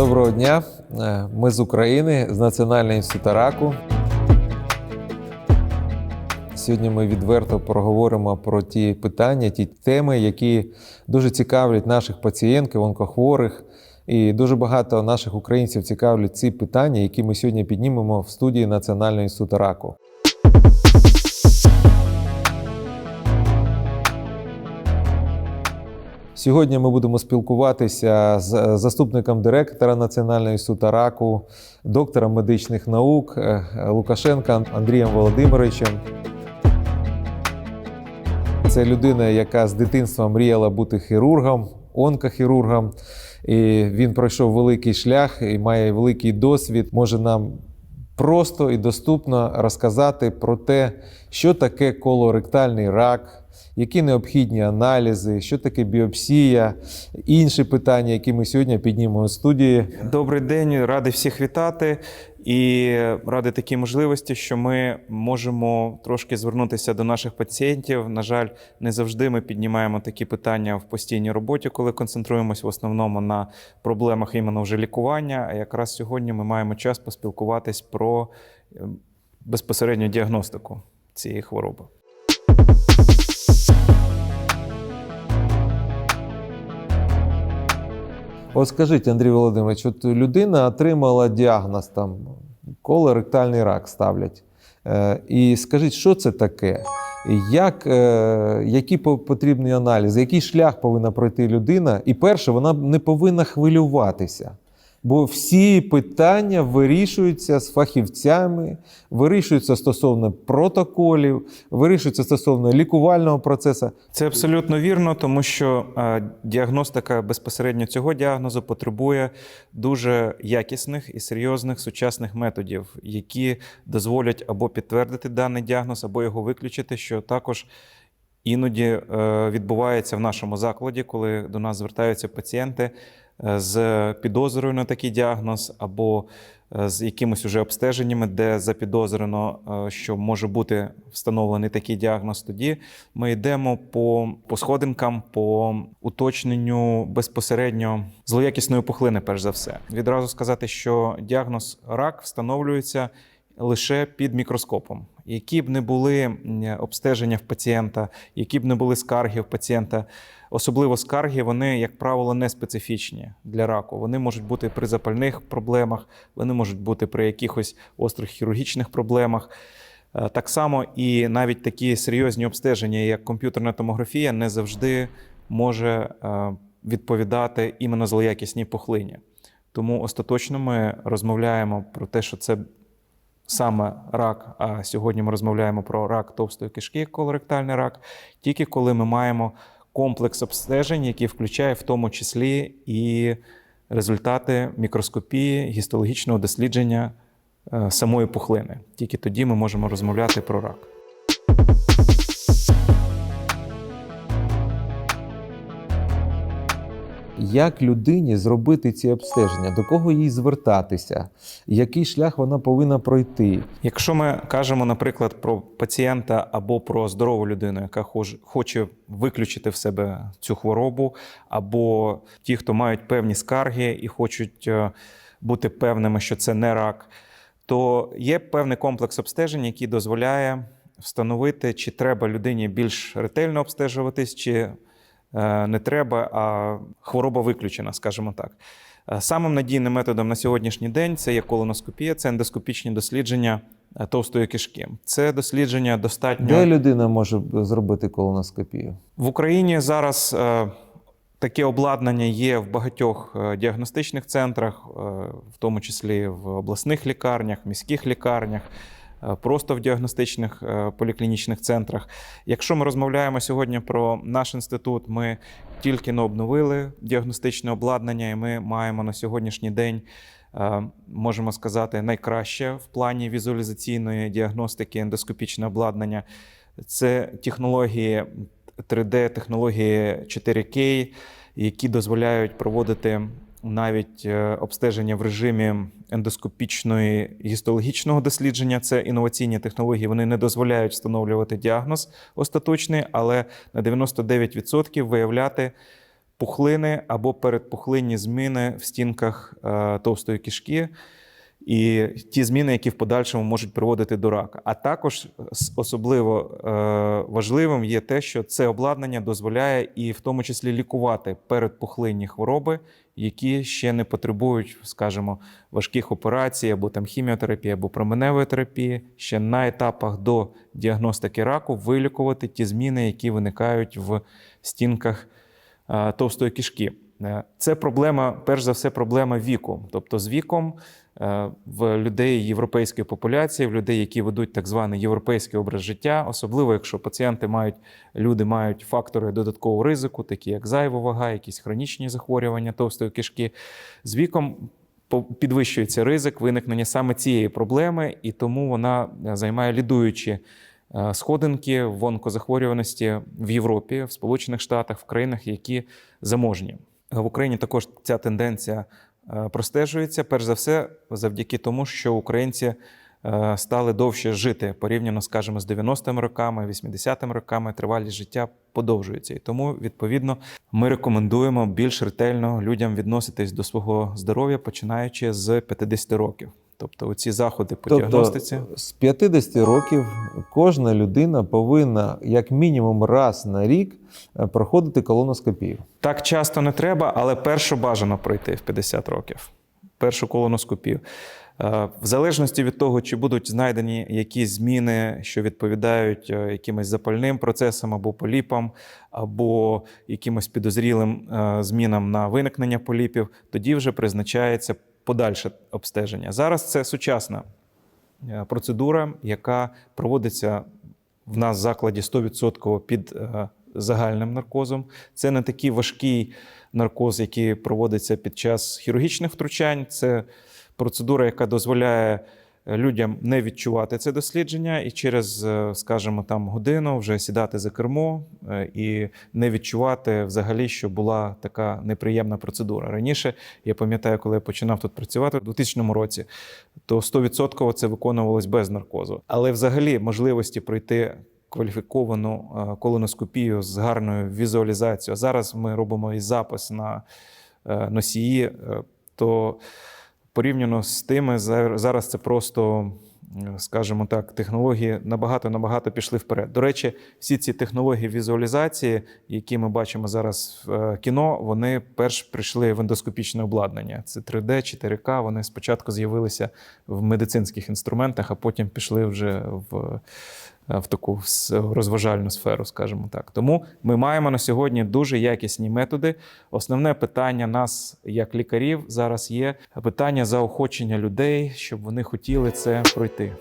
Доброго дня. Е, Ми з України, з Національного інституту раку. Сьогодні ми відверто проговоримо про ті питання, ті теми, які дуже цікавлять наших пацієнтів, онкохворих. І дуже багато наших українців цікавлять ці питання, які ми сьогодні піднімемо в студії Національного інституту раку. Сьогодні ми будемо спілкуватися з заступником директора Національного інституту раку, доктором медичних наук е, Лукашенка Андрієм Володимировичем. Це людина, яка з дитинства мріяла бути хірургом, онкохірургом. І він пройшов великий шлях і має великий досвід. Може нам просто і доступно розказати про те, що таке колоректальний рак, які необхідні аналізи, що таке біопсія, інші питання, які ми сьогодні піднімемо у студії. Добрий день, радий всіх вітати і радий такій можливості, що ми можемо трошки звернутися до наших пацієнтів. На жаль, не завжди ми піднімаємо такі питання в постійній роботі, коли концентруємося в основному на проблемах іменно вже лікування. А якраз сьогодні ми маємо час поспілкуватись про е, безпосередню діагностику цієї хвороби. От скажіть, Андрій Володимирович, от людина отримала діагноз там колоректальний рак ставлять. Е, і скажіть, що це таке? Як, е, які потрібні аналізи, який шлях повинна пройти людина? І перше, вона не повинна хвилюватися. Бо всі питання вирішуються з фахівцями, вирішуються стосовно протоколів, вирішуються стосовно лікувального процесу. Це абсолютно вірно, тому що е, діагностика безпосередньо цього діагнозу потребує дуже якісних і серйозних сучасних методів, які дозволять або підтвердити даний діагноз, або його виключити, що також іноді е, відбувається в нашому закладі, коли до нас звертаються пацієнти е, з підозрою на такий діагноз, або е, з якимось уже обстеженнями, де запідозрено, що може бути встановлений такий діагноз. Тоді ми йдемо по, по сходинкам, по уточненню безпосередньо злоякісної пухлини, перш за все. Відразу сказати, що діагноз рак встановлюється лише під мікроскопом. Які б не були обстеження в пацієнта, які б не були скарги в пацієнта, особливо скарги, вони, як правило, не специфічні для раку. Вони можуть бути при запальних проблемах, вони можуть бути при якихось острих хірургічних проблемах. Е, Так само і навіть такі серйозні обстеження, як комп'ютерна томографія, не завжди може е, відповідати іменно злоякісній пухлині. Тому остаточно ми розмовляємо про те, що це саме рак. А сьогодні ми розмовляємо про рак товстої кишки, колоректальний рак, тільки коли ми маємо комплекс обстежень, який включає в тому числі і результати мікроскопії, гістологічного дослідження е, самої пухлини. Тільки тоді ми можемо розмовляти про рак. Як людині зробити ці обстеження, до кого їй звертатися, який шлях вона повинна пройти? Якщо ми кажемо, наприклад, про пацієнта або про здорову людину, яка хоче виключити в себе цю хворобу, або ті, хто мають певні скарги і хочуть е, бути певними, що це не рак, то є певний комплекс обстежень, який дозволяє встановити, чи треба людині більш ретельно обстежуватись, чи не треба, а хвороба виключена, скажімо так. Е, Самим надійним методом на сьогоднішній день це є колоноскопія, це ендоскопічні дослідження е, товстої кишки. Це дослідження достатньо Де людина може зробити колоноскопію? в Україні зараз. е, Таке обладнання є в багатьох е, діагностичних центрах, е, в тому числі в обласних лікарнях, міських лікарнях, е, просто в діагностичних е, поліклінічних центрах. Якщо ми розмовляємо сьогодні про наш інститут, ми тільки не обновили діагностичне обладнання, і ми маємо на сьогоднішній день, е, можемо сказати, найкраще в плані візуалізаційної діагностики ендоскопічне обладнання. Це технології 3D, технології 4K, які дозволяють проводити навіть е, обстеження в режимі ендоскопічної гістологічного дослідження. Це інноваційні технології. Вони не дозволяють встановлювати діагноз остаточний, але на 99% виявляти пухлини або передпухлинні зміни в стінках е, товстої кишки. І ті зміни, які в подальшому можуть приводити до рака. А також особливо е, важливим є те, що це обладнання дозволяє і в тому числі лікувати передпухлинні хвороби, які ще не потребують, скажімо, важких операцій або там хіміотерапії, або променевої терапії. Ще на етапах до діагностики раку вилікувати ті зміни, які виникають в стінках е, товстої кишки. Е, Це проблема, перш за все, проблема віку. Тобто, з віком в людей європейської популяції, в людей, які ведуть так званий європейський образ життя, особливо якщо пацієнти мають, люди мають фактори додаткового ризику, такі як зайва вага, якісь хронічні захворювання товстої кишки. З віком підвищується ризик виникнення саме цієї проблеми, і тому вона е, займає лідуючі е, сходинки в онкозахворюваності в Європі, в Сполучених Штатах, в країнах, які заможні. В Україні також ця тенденція е, простежується, перш за все, завдяки тому, що українці е, стали довше жити порівняно, скажімо, з 90-ми роками, 80-ми роками, тривалість життя подовжується. І тому, відповідно, ми рекомендуємо більш ретельно людям відноситись до свого здоров'я, починаючи з 50 років. Тобто, оці заходи по діагностиці. з 50 років кожна людина повинна як мінімум раз на рік е, проходити колоноскопію. Так часто не треба, але першу бажано пройти в 50 років. Першу колоноскопію. Е, В залежності від того, чи будуть знайдені якісь зміни, що відповідають е, якимось запальним процесам або поліпам, або якимось підозрілим змінам на виникнення поліпів, тоді вже призначається подальше обстеження. Зараз це сучасна е, процедура, яка проводиться в нас в закладі 100% під е, загальним наркозом. Це не такий важкий наркоз, який проводиться під час хірургічних втручань. Це процедура, яка дозволяє людям не відчувати це дослідження і через, е, скажімо, там годину вже сідати за кермо е, і не відчувати взагалі, що була така неприємна процедура. Раніше я пам'ятаю, коли я починав тут працювати у 2000 році, то 100% це виконувалось без наркозу. Але взагалі можливості пройти кваліфіковану е, колоноскопію з гарною візуалізацією. А зараз ми робимо і запис на носії, то порівняно з тими, зар- зараз це просто, скажімо так, технології набагато набагато пішли вперед. До речі, всі ці технології візуалізації, які ми бачимо зараз в е, кіно, вони перш прийшли в ендоскопічне обладнання. Це 3D, 4К. Вони спочатку з'явилися в медицинських інструментах, а потім пішли вже в в таку розважальну сферу, скажімо так. Тому ми маємо на сьогодні дуже якісні методи. Основне питання нас, як лікарів, зараз є питання заохочення людей, щоб вони хотіли це пройти.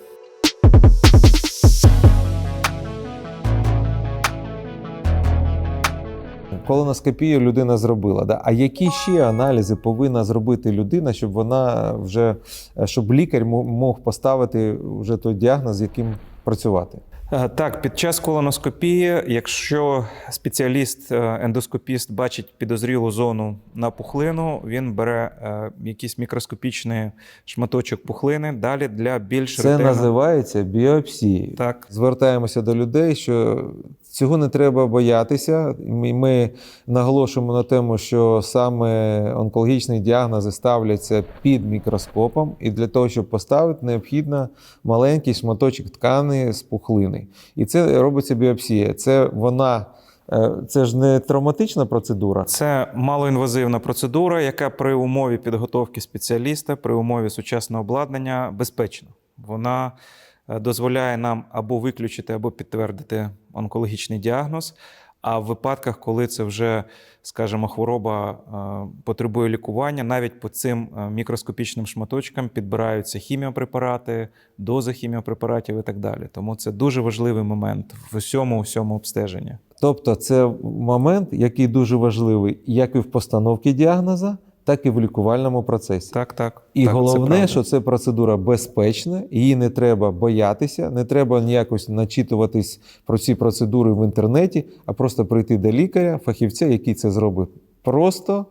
Колоноскопію людина зробила. Да? А які ще аналізи повинна зробити людина, щоб вона вже е, щоб лікар мог поставити вже той діагноз, яким працювати? Е, Так, під час колоноскопії, якщо спеціаліст, е, ендоскопіст бачить підозрілу зону на пухлину, він бере е, якийсь мікроскопічний шматочок пухлини. Далі для більш Це ретельно- називається біопсією. Так, Звертаємося до людей, що цього не треба боятися. Ми, наголошуємо на тому, що саме онкологічні діагнози ставляться під мікроскопом, і для того, щоб поставити, необхідно маленький шматочок ткани з пухлини. І це робиться біопсія. Це вона. е, Це ж не травматична процедура. Це малоінвазивна процедура, яка при умові підготовки спеціаліста, при умові сучасного обладнання безпечна. Вона дозволяє нам або виключити, або підтвердити онкологічний діагноз. А в випадках, коли це вже, скажімо, хвороба е, потребує лікування, навіть по цим е, мікроскопічним шматочкам підбираються хіміопрепарати, дози хіміопрепаратів і так далі. Тому це дуже важливий момент в усьому усьому обстеженні. Тобто, це момент, який дуже важливий як і в постановці діагноза, так і в лікувальному процесі. Так, так. І так, головне, це що це процедура безпечна, її не треба боятися, не треба ніякось начитуватись про ці процедури в інтернеті, а просто прийти до лікаря, фахівця, який це зробить просто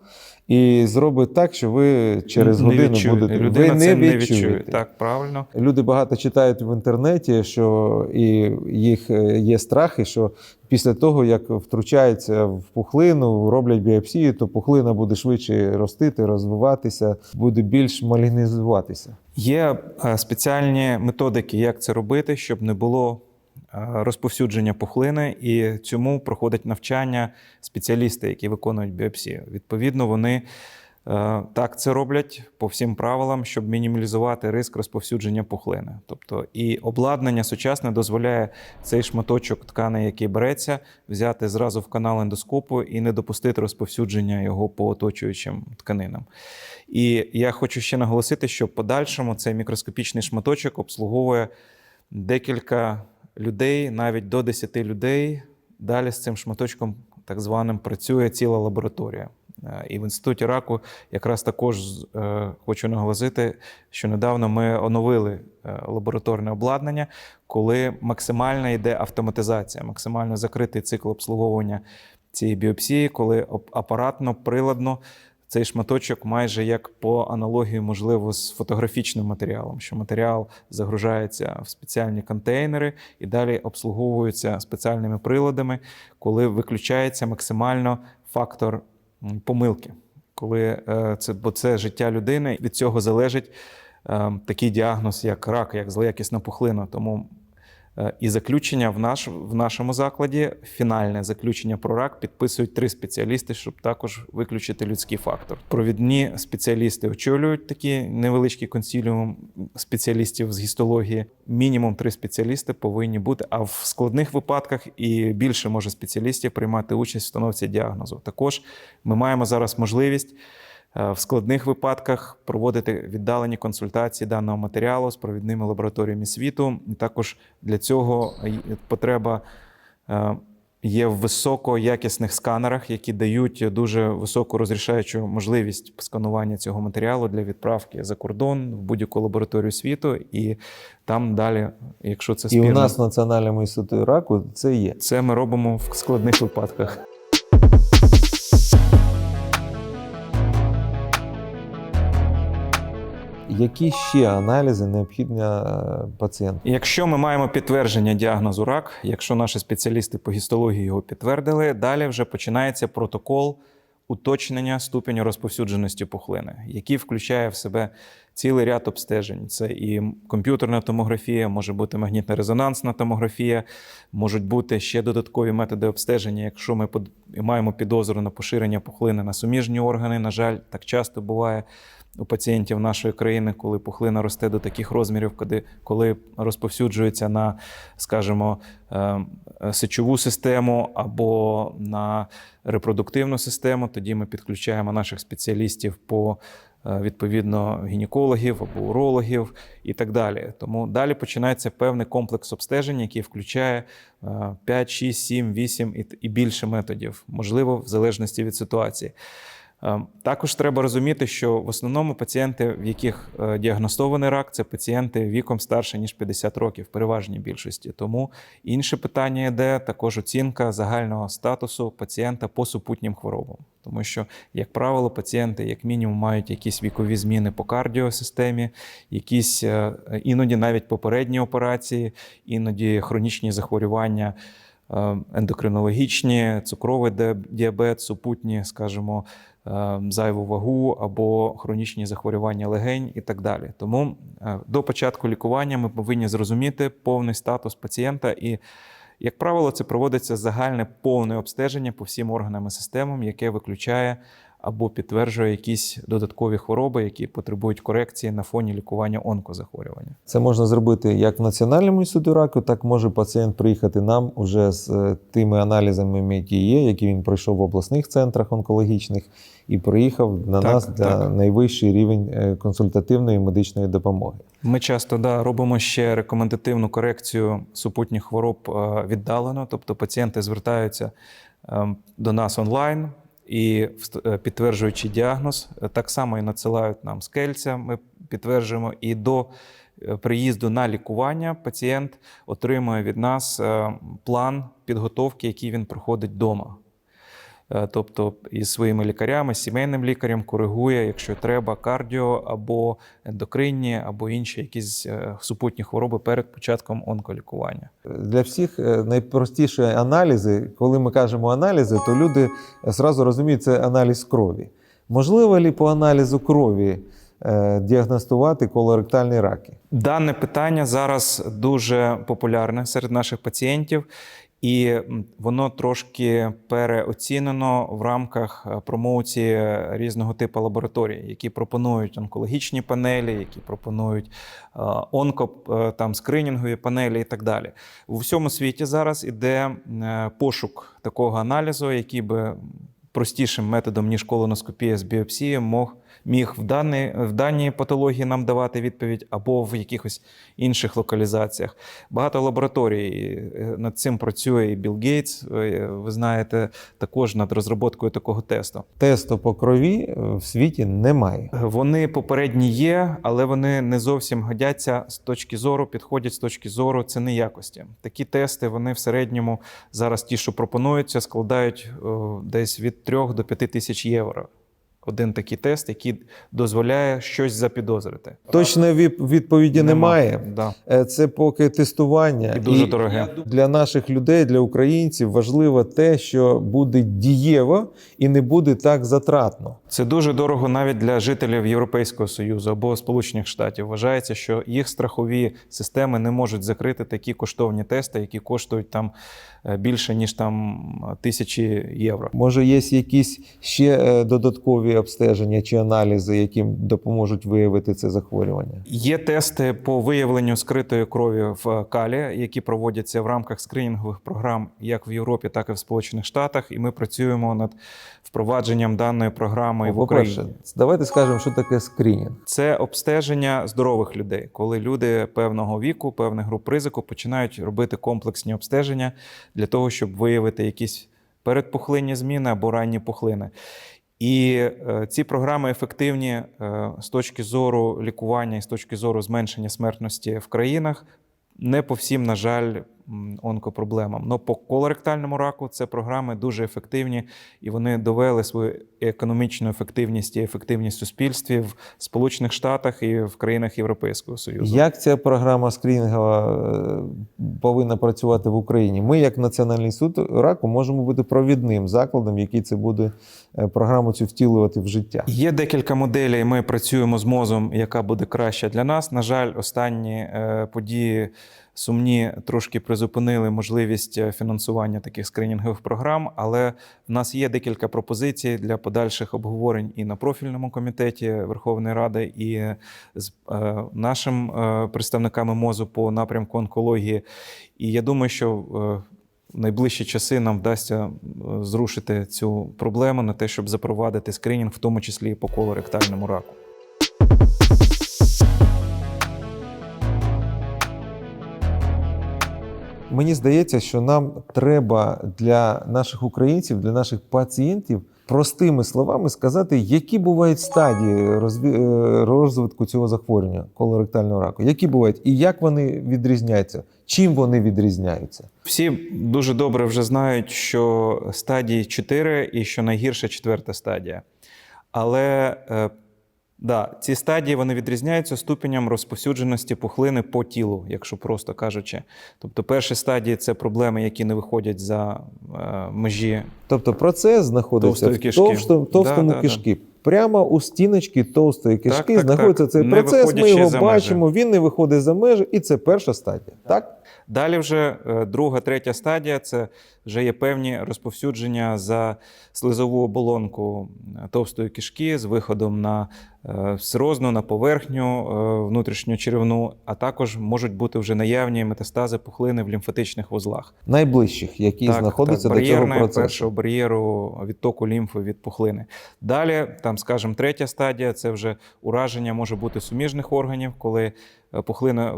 і зробить так, що ви через Не годину відчує. будете Людина ви це не не відчує. Так, правильно. Люди багато читають в інтернеті, що і їх е, є страхи, що після того, як втручаються в пухлину, роблять біопсію, то пухлина буде швидше ростити, розвиватися, буде більш малінізуватися. Є е, спеціальні методики, як це робити, щоб не було розповсюдження пухлини, і цьому проходять навчання спеціалісти, які виконують біопсію. Відповідно, вони е, так це роблять по всім правилам, щоб мінімалізувати риск розповсюдження пухлини. Тобто, і обладнання сучасне дозволяє цей шматочок ткани, який береться, взяти зразу в канал ендоскопу і не допустити розповсюдження його по оточуючим тканинам. І я хочу ще наголосити, що в подальшому цей мікроскопічний шматочок обслуговує декілька людей, навіть до 10 людей. Далі з цим шматочком, так званим, працює ціла лабораторія. Е, І в інституті раку якраз також е, хочу наголосити, що недавно ми оновили е, лабораторне обладнання, коли максимально йде автоматизація, максимально закритий цикл обслуговування цієї біопсії, коли апаратно, приладно цей шматочок майже як по аналогії, можливо, з фотографічним матеріалом, що матеріал загружається в спеціальні контейнери і далі обслуговується спеціальними приладами, коли виключається максимально фактор помилки. Коли е, це, бо це життя людини, від цього залежить е, такий діагноз, як рак, як злоякісна пухлина. Тому І заключення в, наш, в нашому закладі, фінальне заключення про рак підписують три спеціалісти, щоб також виключити людський фактор. Провідні спеціалісти очолюють такі невеличкий консіліум спеціалістів з гістології. Мінімум три спеціалісти повинні бути. А в складних випадках і більше може спеціалістів приймати участь в встановці діагнозу. Також ми маємо зараз можливість. Е, В складних випадках проводити віддалені консультації даного матеріалу з провідними лабораторіями світу. І також для цього потреба е, є в високоякісних сканерах, які дають дуже високу розрішаючу можливість сканування цього матеріалу для відправки за кордон в будь-яку лабораторію світу. І там далі, якщо це І у нас в Національному інституті раку це є. це ми робимо в складних випадках. Які ще аналізи необхідні е, пацієнту? Якщо ми маємо підтвердження діагнозу рак, якщо наші спеціалісти по гістології його підтвердили, далі вже починається протокол уточнення ступеню розповсюдженості пухлини, який включає в себе цілий ряд обстежень. Це і комп'ютерна томографія, може бути магнітно-резонансна томографія, можуть бути ще додаткові методи обстеження, якщо ми маємо підозру на поширення пухлини на суміжні органи. На жаль, так часто буває у пацієнтів нашої країни, коли пухлина росте до таких розмірів, коли, коли розповсюджується на, скажімо, е, е, сечову систему або на репродуктивну систему, тоді ми підключаємо наших спеціалістів по е, відповідно гінекологів або урологів і так далі. Тому далі починається певний комплекс обстежень, який включає е, 5, 6, 7, 8 і більше методів, можливо, в залежності від ситуації. Е, Також треба розуміти, що в основному пацієнти, в яких е, діагностований рак, це пацієнти віком старше ніж 50 років, в переважній більшості. Тому інше питання йде також оцінка загального статусу пацієнта по супутнім хворобам. Тому що, як правило, пацієнти, як мінімум, мають якісь вікові зміни по кардіосистемі, якісь е, іноді навіть попередні операції, іноді хронічні захворювання. Е, Ендокринологічні, цукровий діабет, супутні, скажімо, е, зайву вагу або хронічні захворювання легень і так далі. Тому е, до початку лікування ми повинні зрозуміти повний статус пацієнта і. Як правило, це проводиться загальне повне обстеження по всім органам і системам, яке виключає або підтверджує якісь додаткові хвороби, які потребують корекції на фоні лікування онкозахворювання. Це можна зробити як в Національному інституті раку, так може пацієнт приїхати нам уже з е, тими аналізами, які є, які він пройшов в обласних центрах онкологічних, і приїхав на Так, нас для так. найвищий рівень е, консультативної медичної допомоги. Ми часто да, робимо ще рекомендативну корекцію супутніх хвороб е, віддалено, тобто пацієнти звертаються е, до нас онлайн і е, підтверджуючи діагноз, е, так само і надсилають нам скельця. Ми підтверджуємо і до. е, Приїзду на лікування пацієнт отримує від нас план підготовки, який він проходить вдома. Е, тобто із своїми лікарями, сімейним лікарем коригує, якщо треба, кардіо або ендокринні, або інші якісь е, супутні хвороби перед початком онколікування. Для всіх е, найпростіші аналізи, коли ми кажемо аналізи, то люди зразу розуміють, це аналіз крові. Можливо ли по аналізу крові діагностувати колоректальні раки? Дане питання зараз дуже популярне серед наших пацієнтів, і воно трошки переоцінено в рамках е, промоції різного типу лабораторій, які пропонують онкологічні панелі, які пропонують е, онко е, там скринінгові панелі і так далі. У всьому світі зараз іде е, пошук такого аналізу, який би простішим методом, ніж колоноскопія з біопсії, мог міг в, даній, в даній патології нам давати відповідь або в якихось інших локалізаціях. Багато лабораторій е, над цим працює і Білл Гейтс, е, ви знаєте, також над розробкою такого тесту. Тесту по крові е, в світі немає. Вони попередні є, але вони не зовсім годяться з точки зору, підходять з точки зору ціни якості. Такі тести вони в середньому зараз ті, що пропонуються, складають десь від 3 до 5 тисяч євро. Один такий тест, який дозволяє щось запідозрити. Точної відповіді немає. Да. Е, Це поки тестування. І дуже дороге. Для наших людей, для українців важливо те, що буде дієво і не буде так затратно. Це дуже дорого навіть для жителів Європейського Союзу або Сполучених Штатів. Вважається, що їх страхові системи не можуть закрити такі коштовні тести, які коштують там е, більше ніж там тисячі євро. Може, є якісь ще е, додаткові обстеження чи аналізи, які допоможуть виявити це захворювання? Є тести по виявленню скритої крові в калі, які проводяться в рамках скринінгових програм як в Європі, так і в Сполучених Штатах. І ми працюємо над впровадженням даної програми в Україні. давайте скажемо, що таке скринінг. Це обстеження здорових людей, коли люди певного віку, певних груп ризику починають робити комплексні обстеження для того, щоб виявити якісь передпухлинні зміни або ранні пухлини. І е, ці програми ефективні е, з точки зору лікування і з точки зору зменшення смертності в країнах. Не по всім, на жаль, онкопроблемам. Но по колоректальному раку це програми дуже ефективні, і вони довели свою економічну ефективність і ефективність суспільстві в Сполучених Штатах і в країнах Європейського Союзу. Як ця програма скринінгова е, повинна працювати в Україні? Ми, як Національний суд раку, можемо бути провідним закладом, який це буде е, програму цю втілювати в життя. Є декілька моделей. Ми працюємо з мозом, яка буде краща для нас. На жаль, останні е, події сумні трошки призупинили можливість е, фінансування таких скринінгових програм, але в нас є декілька пропозицій для подальших обговорень і на профільному комітеті Верховної Ради, і з е, нашим е, представниками мозу по напрямку онкології. І я думаю, що в найближчі часи нам вдасться зрушити цю проблему на те, щоб запровадити скринінг, в тому числі і по колоректальному раку. Мені здається, що нам треба для наших українців, для наших пацієнтів простими словами сказати, які бувають стадії е, розвитку цього захворювання колоректального раку, які бувають і як вони відрізняються, чим вони відрізняються. Всі дуже добре вже знають, що стадії 4 і що найгірша четверта стадія. Але е, да, ці стадії вони відрізняються ступенем розповсюдженості пухлини по тілу, якщо просто кажучи. Тобто, перші стадії це проблеми, які не виходять за е, межі Тобто процес знаходиться в товстому, да, да. кишки. Прямо у стіночці товстої кишки так, знаходиться так. цей Не процес. Ми його бачимо, він не виходить за межі, і це перша стадія. Так? Далі вже е, друга, третя стадія це вже є певні розповсюдження за слизову оболонку е, товстої кишки з виходом на е, сирозну, на поверхню внутрішню черевну, а також можуть бути вже наявні метастази пухлини в лімфатичних вузлах. Найближчих, які знаходяться до цього процесу. першого бар'єру відтоку лімфи від пухлини. Далі, там, скажімо, третя стадія це вже ураження може бути суміжних органів, коли е, пухлина е,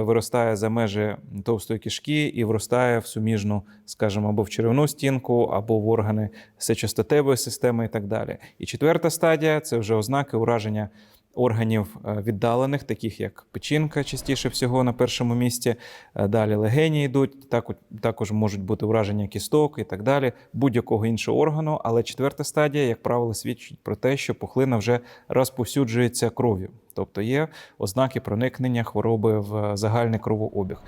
виростає за межі товстої кишки і вростає в суміжну, скажімо, або в черевну стінку, або в органи сечостатевої системи і так далі. І четверта стадія це вже ознаки ураження органів е, віддалених, таких як печінка, частіше всього на першому місці. Е, Далі легені йдуть, також, можуть бути ураження кісток і так далі, будь-якого іншого органу. Але четверта стадія, як правило, свідчить про те, що пухлина вже розповсюджується кров'ю, тобто є ознаки проникнення хвороби в загальний кровообіг.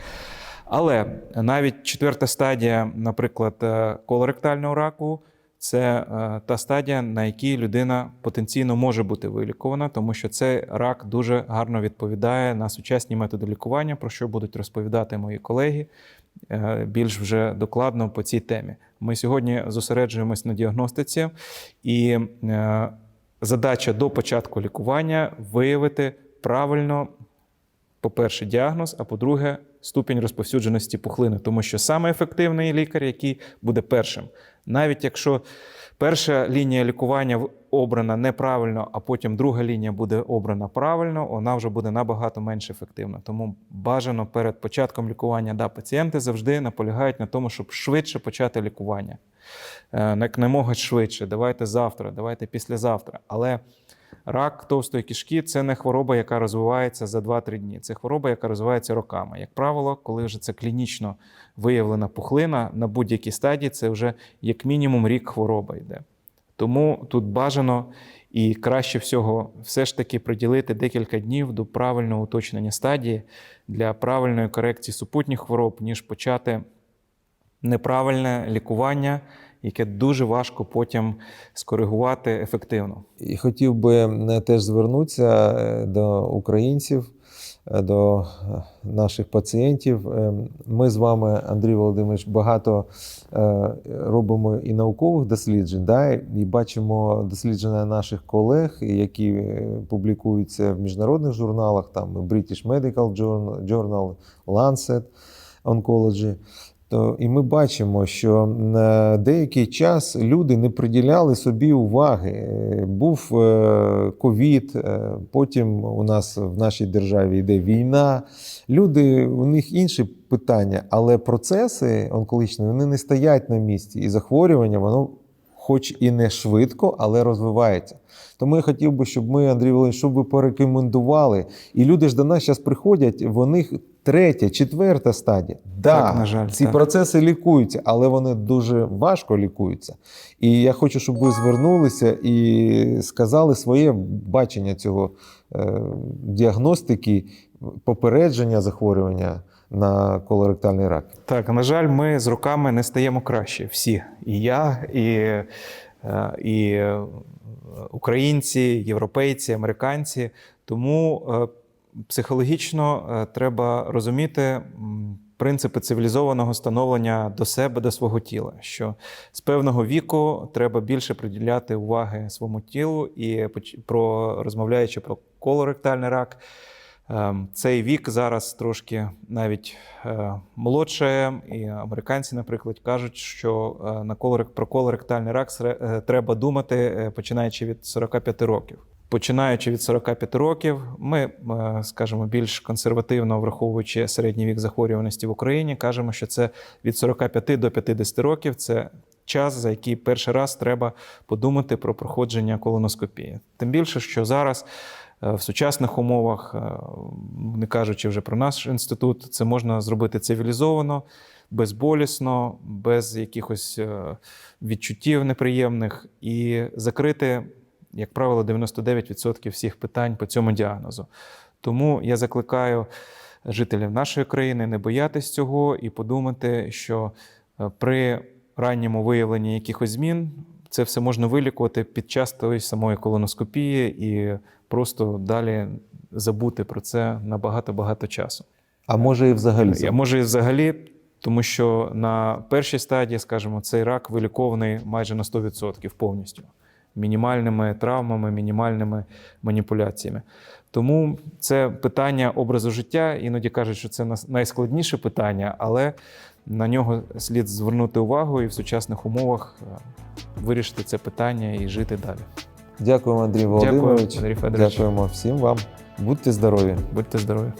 Але навіть четверта стадія, наприклад, е, колоректального раку, це е, та стадія, на якій людина потенційно може бути вилікувана, тому що цей рак дуже гарно відповідає на сучасні методи лікування, про що будуть розповідати мої колеги е, більш вже докладно по цій темі. Ми сьогодні зосереджуємось на діагностиці, і е, задача до початку лікування виявити правильно по-перше, діагноз, а по-друге, ступінь розповсюдженості пухлини, тому що саме ефективний лікар, який буде першим, навіть якщо перша лінія лікування обрана неправильно, а потім друга лінія буде обрана правильно, вона вже буде набагато менш ефективна. Тому бажано перед початком лікування, да, пацієнти завжди наполягають на тому, щоб швидше почати лікування. Е, Як не можуть швидше, давайте завтра, давайте післязавтра. Але Рак товстої кишки це не хвороба, яка розвивається за 2-3 дні. Це хвороба, яка розвивається роками. Як правило, коли вже це клінічно виявлена пухлина на будь-якій стадії, це вже як мінімум рік хвороба йде. Тому тут бажано і краще всього все ж таки приділити декілька днів до правильного уточнення стадії для правильної корекції супутніх хвороб, ніж почати неправильне лікування, яке дуже важко потім скоригувати ефективно. І хотів би теж звернутися е, до українців, е, до е, наших пацієнтів. Ми з вами, Андрій Володимирович, багато робимо і наукових досліджень, да, і бачимо дослідження наших колег, які публікуються в міжнародних журналах, там British Medical Journal, Lancet Oncology. То, і ми бачимо, що на деякий час люди не приділяли собі уваги. Був е, ковід, е, потім у нас в нашій державі йде війна. Люди, у них інші питання, але процеси онкологічні вони не стоять на місці. І захворювання, воно, хоч і не швидко, але розвивається. Тому я хотів би, щоб ми, Андрій Володимирович, щоб ви порекомендували. І люди ж до нас зараз приходять, в них третя, четверта стадія. Да, Так, на жаль, ці так. процеси лікуються, але вони дуже важко лікуються. І я хочу, щоб ви звернулися і сказали своє бачення цього е, діагностики, попередження захворювання на колоректальний рак. Так, на жаль, ми з роками не стаємо краще. Всі. І я, і, е, і українці, європейці, американці. Тому е, психологічно е, треба розуміти принципи цивілізованого становлення до себе, до свого тіла. Що з певного віку треба більше приділяти уваги своєму тілу і про розмовляючи про колоректальний рак. Ем, Цей вік зараз трошки навіть е, молодше, і американці, наприклад, кажуть, що е, на колорек, про колоректальний рак треба думати починаючи від 45 років. Починаючи від 45 років, ми, е, скажімо, більш консервативно враховуючи середній вік захворюваності в Україні, кажемо, що це від 45 до 50 років. Це час, за який перший раз треба подумати про проходження колоноскопії. Тим більше, що зараз е, в сучасних умовах, е, не кажучи вже про наш інститут, це можна зробити цивілізовано, безболісно, без якихось відчуттів неприємних і закрити, як правило, 99% всіх питань по цьому діагнозу. Тому я закликаю жителів нашої країни не боятись цього і подумати, що е, при ранньому виявленні якихось змін це все можна вилікувати під час тої самої колоноскопії і просто далі забути про це на багато-багато часу. А може і взагалі. Я може і взагалі, тому що на першій стадії, скажімо, цей рак вилікований майже на 100% повністю. Мінімальними травмами, мінімальними маніпуляціями. Тому це питання образу життя. Іноді кажуть, що це найскладніше питання, але на нього слід звернути увагу і в сучасних умовах е, вирішити це питання і жити далі. Дякуємо, Андрій Дякую, Андрій Федорович. Дякуємо всім вам. Будьте здорові. Будьте здорові!